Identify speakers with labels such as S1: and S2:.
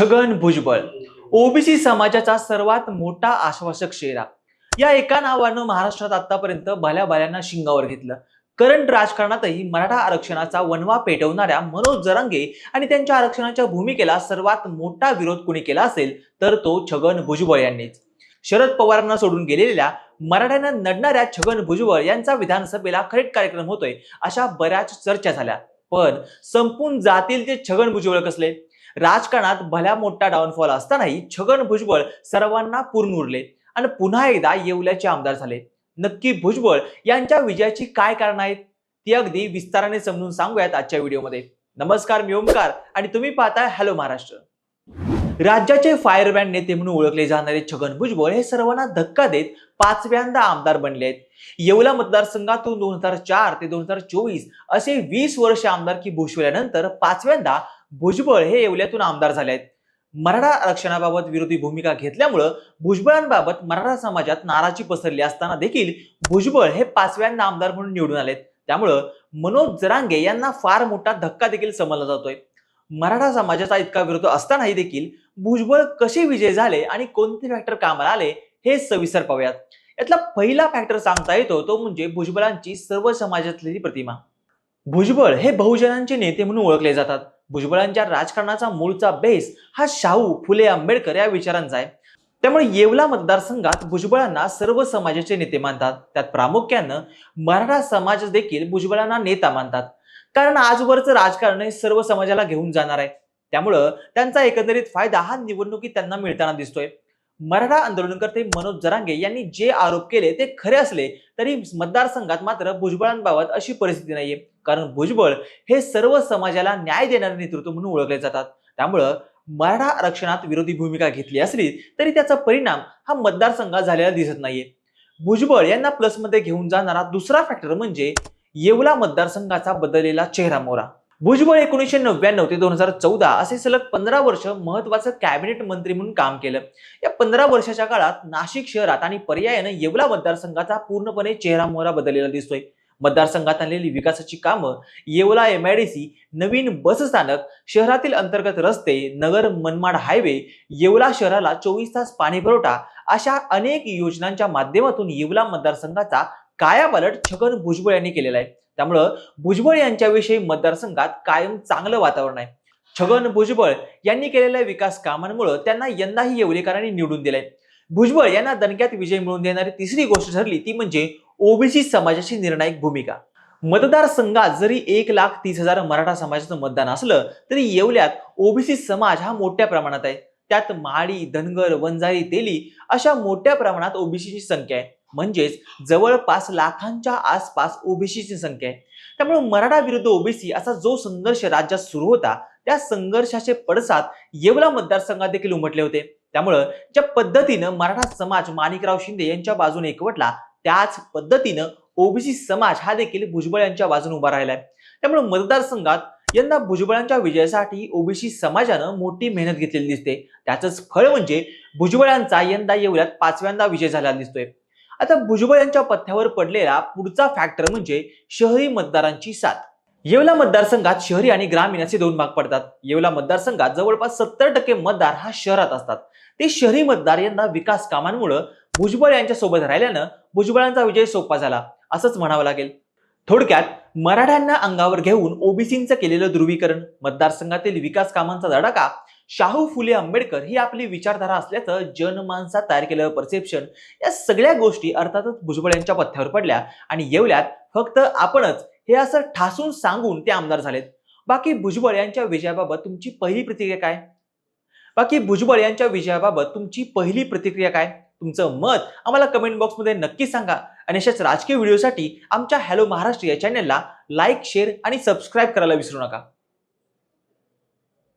S1: Chhagan Bhujbal. OBC समाजाचा सर्वात मोठा आश्वासक चेहरा या एका नावानं महाराष्ट्रात आतापर्यंत भल्या भल्यांना शिंगावर घेतलं. करंट राजकारणातही मराठा आरक्षणाचा वनवा पेटवणाऱ्या मनोज जरांगे आणि त्यांच्या आरक्षणाच्या भूमिकेला सर्वात मोठा विरोध कुणी केला असेल तर तो छगन भुजबळ यांनीच. शरद पवारांना सोडून गेलेल्या मराठ्यांना नडणाऱ्या छगन भुजबळ यांचा विधानसभेला खरेट कार्यक्रम होतोय अशा बऱ्याच चर्चा झाल्या. पण संपून जातील ते छगन भुजबळ कसले? राजकारणात भल्या मोठा डाऊनफॉल असतानाही छगन भुजबळ सर्वांना पूर्ण उरले. आणि पुन्हा एकदा येवल्याचे आमदार झाले. नक्की भुजबळ यांच्या विजयाची काय कारण आहेत? ती अगदी विस्ताराने समजून सांगूयात आजच्या व्हिडिओमध्ये. नमस्कार मी ओमकार आणि तुम्ही पाहताय हॅलो महाराष्ट्र. राज्याचे फायरमॅन नेते म्हणून ओळखले जाणारे छगन भुजबळ हे सर्वांना धक्का देत पाचव्यांदा आमदार बनले आहेत. येवला मतदारसंघातून दोन हजार चार ते दोन हजार चोवीस असे वीस वर्ष आमदारकी भूषवल्यानंतर पाचव्यांदा भुजबळ हे येवल्यातून आमदार झाले आहेत. मराठा आरक्षणाबाबत विरोधी भूमिका घेतल्यामुळं भुजबळांबाबत मराठा समाजात नाराजी पसरली असताना देखील भुजबळ हे पाचव्यांदा आमदार म्हणून निवडून आलेत. त्यामुळं मनोज जरांगे यांना फार मोठा धक्का देखील समजला जातोय. मराठा समाजाचा इतका विरोध असतानाही देखील भुजबळ कसे विजय झाले आणि कोणते फॅक्टर कामाला आले हे सविस्तर पाहूयात. यातला पहिला फॅक्टर सांगता येतो तो म्हणजे भुजबळांची सर्व समाजातली प्रतिमा. भुजबळ हे बहुजनांचे नेते म्हणून ओळखले जातात. भुजबळांच्या राजकारणाचा मूळचा बेस हा शाहू फुले आंबेडकर या विचारांचा आहे. त्यामुळे येवला मतदारसंघात भुजबळांना सर्व समाजाचे नेते मानतात. त्यात प्रामुख्यानं मराठा समाज देखील भुजबळांना नेता मानतात. कारण आजवरचं राजकारण हे सर्व समाजाला घेऊन जाणार आहे. त्यामुळं त्यांचा एकंदरीत फायदा हा निवडणुकीत त्यांना मिळताना दिसतोय. मराठा आंदोलनकर्ते मनोज जरांगे यांनी जे आरोप केले ते खरे असले तरी मतदारसंघात मात्र भुजबळांबाबत अशी परिस्थिती नाहीये. कारण भुजबळ हे सर्व समाजाला न्याय देणारे नेतृत्व म्हणून ओळखले जातात. त्यामुळं मराठा आरक्षणात विरोधी भूमिका घेतली असली तरी त्याचा परिणाम हा मतदारसंघात झालेला दिसत नाहीये. भुजबळ यांना प्लसमध्ये घेऊन जाणारा दुसरा फॅक्टर म्हणजे येवला मतदारसंघाचा बदललेला चेहरा मोरा भुजबळ एकोणीसशे नव्याण्णव ते दोन हजार चौदा असे सलग पंधरा वर्ष महत्वाचं कॅबिनेट मंत्री म्हणून काम केलं. या पंधरा वर्षाच्या काळात नाशिक शहरात आणि पर्यायानं येवला मतदारसंघाचा पूर्णपणे चेहरा मोहरा बदललेला दिसतोय. मतदारसंघात आणलेली विकासाची कामं येवला एमआयडीसी नवीन बस स्थानक शहरातील अंतर्गत रस्ते नगर मनमाड हायवे येवला शहराला चोवीस तास पाणी पुरवठा अशा अनेक योजनांच्या माध्यमातून येवला मतदारसंघाचा कायापालट छगन भुजबळ यांनी केलेला आहे. त्यामुळं भुजबळ यांच्याविषयी मतदारसंघात कायम चांगलं वातावरण आहे. छगन भुजबळ यांनी केलेल्या विकास कामांमुळे त्यांना यंदाही येवलेकरांनी निवडून दिले भुजबळ यांना दणक्यात विजय मिळवून देणारी तिसरी गोष्ट ठरली ती म्हणजे ओबीसी समाजाची निर्णायक भूमिका. मतदारसंघात जरी एक लाख तीस हजार मराठा समाजाचं मतदान असलं तरी येवल्यात ओबीसी समाज हा मोठ्या प्रमाणात आहे. त्यात माळी धनगर वंजारी तेली अशा मोठ्या प्रमाणात ओबीसीची संख्या आहे. म्हणजेच जवळपास लाखांच्या आसपास ओबीसीची संख्या आहे. त्यामुळे मराठा विरुद्ध ओबीसी असा जो संघर्ष राज्यात सुरू होता त्या संघर्षाचे पडसाद येवला मतदारसंघात देखील उमटले होते. त्यामुळं ज्या पद्धतीनं मराठा समाज माणिकराव शिंदे यांच्या बाजूने एकवटला त्याच पद्धतीनं ओबीसी समाज हा देखील भुजबळ यांच्या बाजून उभा राहिलाय. त्यामुळे मतदारसंघात यंदा भुजबळांच्या विजयासाठी ओबीसी समाजानं मोठी मेहनत घेतलेली दिसते. त्याचंच फळ म्हणजे भुजबळांचा यंदा येवल्यात पाचव्यांदा विजय झालेला दिसतोय. आता भुजबळ यांच्या पथ्यावर पडलेला पुढचा फॅक्टर म्हणजे शहरी मतदारांची साथ. येवला मतदारसंघात शहरी आणि ग्रामीण असे दोन भाग पडतात. येवला मतदारसंघात जवळपास सत्तर टक्के मतदार हा शहरात असतात. ते शहरी मतदार यांना विकास कामांमुळे भुजबळ यांच्यासोबत राहिल्यानं भुजबळांचा विजय सोपा झाला असंच म्हणावं लागेल. थोडक्यात मराठ्यांना अंगावर घेऊन ओबीसींचं केलेलं ध्रुवीकरण मतदारसंघातील विकास कामांचा धडाका शाहू फुले आंबेडकर ही आपली विचारधारा असल्याचं जनमानसात तयार केलेलं परसेप्शन या सगळ्या गोष्टी अर्थातच भुजबळ यांच्या पथ्यावर पडल्या आणि येवल्यात फक्त आपणच हे असं ठासून सांगून ते आमदार झालेत. बाकी भुजबळ यांच्या विजयाबाबत तुमची पहिली प्रतिक्रिया काय? बाकी भुजबळ यांच्या विजयाबाबत तुमची पहिली प्रतिक्रिया काय? तुमचं मत आम्हाला कमेंट बॉक्समध्ये नक्की सांगा. आणि अशाच राजकीय व्हिडिओसाठी आमच्या हॅलो महाराष्ट्र या चॅनलला लाईक शेअर आणि सबस्क्राईब करायला विसरू नका.